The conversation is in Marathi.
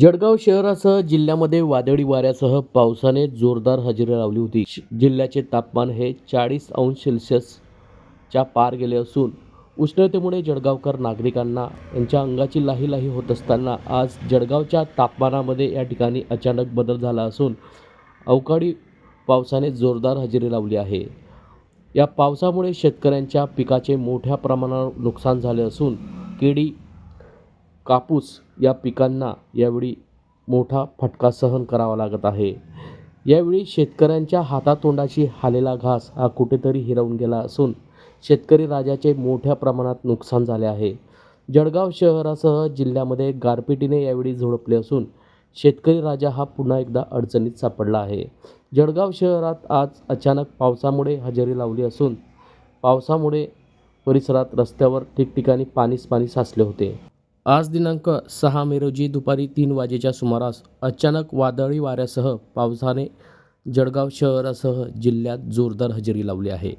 जळगाव शहरासह जिल्ह्यामध्ये वादळी वाऱ्यासह पावसाने जोरदार हजेरी लावली होती. श- जिल्ह्याचे तापमान हे चाळीस अंश सेल्सिअसच्या पार गेले असून उष्णतेमुळे जळगावकर नागरिकांना यांच्या अंगाची लाही लाही होत असताना आज जळगावच्या तापमानामध्ये या ठिकाणी अचानक बदल झाला असून अवकाळी पावसाने जोरदार हजेरी लावली आहे. या पावसामुळे शेतकऱ्यांच्या पिकाचे मोठ्या प्रमाणावर नुकसान झाले असून केळी कापूस या पिकांना यावेळी मोठा फटका सहन करावा लागत आहे. यावेळी शेतकऱ्यांच्या हातातोंडाशी हालेला घास हा कुठेतरी हिरावून गेला असून शेतकरी राजाचे मोठ्या प्रमाणात नुकसान झाले आहे. जळगाव शहरासह जिल्ह्यामध्ये गारपिटीने यावेळी झोडपले असून शेतकरी राजा हा पुन्हा एकदा अडचणीत सापडला आहे. जळगाव शहरात आज अचानक पावसामुळे हजेरी लावली असून पावसामुळे परिसरात रस्त्यावर ठिकठिकाणी पाणीच पाणी साचले होते. आज दिनांक सहा मे रोजी दुपारी तीन वाजेच्या सुमारास अचानक वादळी वाऱ्यासह पावसाने जळगाव शहरासह जिल्ह्यात जोरदार हजेरी लावली आहे.